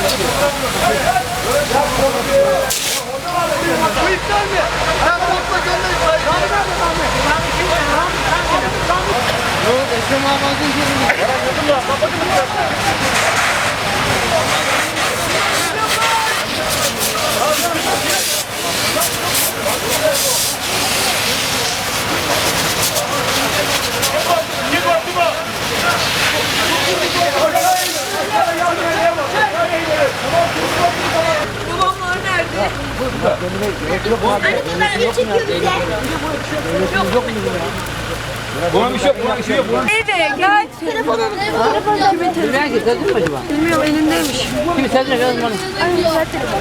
Yok, Ekrem Ağabey'in yerini. Kapatın mı? Anne bunlar ne çekiyor? Buna bir şey yok, buna bir şey yok. Nerede? Gel. Telefonunu. Kimin telefonu? Ben getirdin mi acaba? Bilmiyorum elindeymiş. Kimi sen de yazmanı. Anne güzel telefon.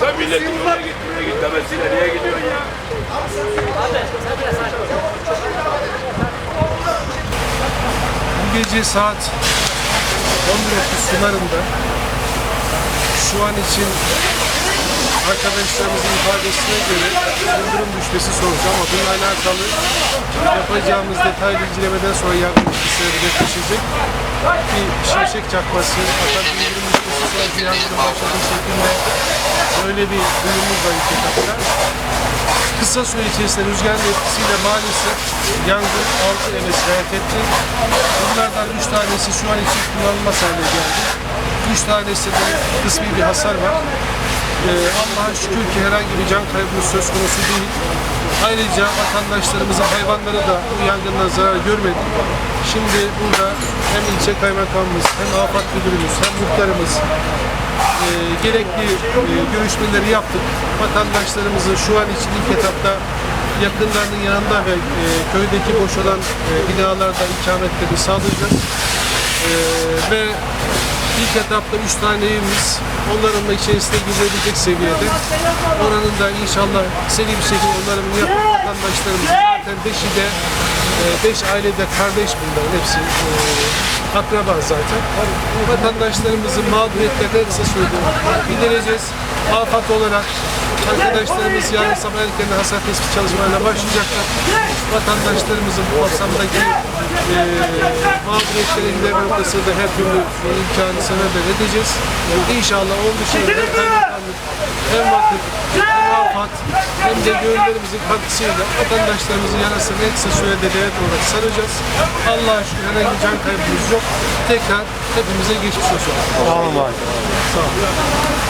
Sen milletin oraya git, buraya git demesi nereye gidiyorsun ya? Bu gece saat 11.30 sularında şu an için arkadaşlarımızın ifadesine göre yıldırım düşmesi sonucu ama bununla alakalı yapacağımız detaylı incelemeden sonra yardım etkisi netleşecek. Bir şimşek çakması fakat yıldırım düşmesi sonucu yangının başladığı şeklinde böyle bir duyumumuz var ilk etapta. Kısa süre içerisinde rüzgarın etkisiyle maalesef yangın 6 eve sirayet etti. Bunlardan 3 tanesi şu an için kullanılmaz hale geldi. 3 tanesinde kısmi bir hasar var. Ee, Allah'a şükür ki herhangi bir can kaybımız söz konusu değil. Ayrıca vatandaşlarımızın hayvanları da bu yangından zarar görmedi. Şimdi burada hem ilçe kaymakamımız, hem afet müdürümüz, hem muhtarımız, e, gerekli e, görüşmeleri yaptık. Vatandaşlarımızın şu an için ilk etapta yakınlarının yanında ve e, köydeki boş olan e, binalarda ikametleri sağlayacağız. E, ve ilk etapta 3 tane evimiz onların da içerisine girebilecek seviyede. Oranın da inşallah seri bir şekilde onarımını yapıp vatandaşlarımız zaten 5'i de 5 ailede kardeş bunların hepsi e, akraba zaten. Vatandaşlarımızın mağduriyetlerini kısa sürede gidereceğiz. Afat olarak arkadaşlarımız yarın sabah erkenden hasar tespit çalışmalarına başlayacaklar. Vatandaşlarımızın bu kapsamdaki e, mağduriyetleri noktasında da her türlü imkanı sebeber edeceğiz. İnşallah onun dışında hem kaymakamlık hem vakıf hem afat hem de gönüllerimizin katkısıyla vatandaşlarımızın yarasını en kısa sürede devlet olarak saracağız. Allah'a şükür herhangi bir can kaybımız yok. Tekrar hepimize geçmiş olsun. Sağ olun. Sağ olun.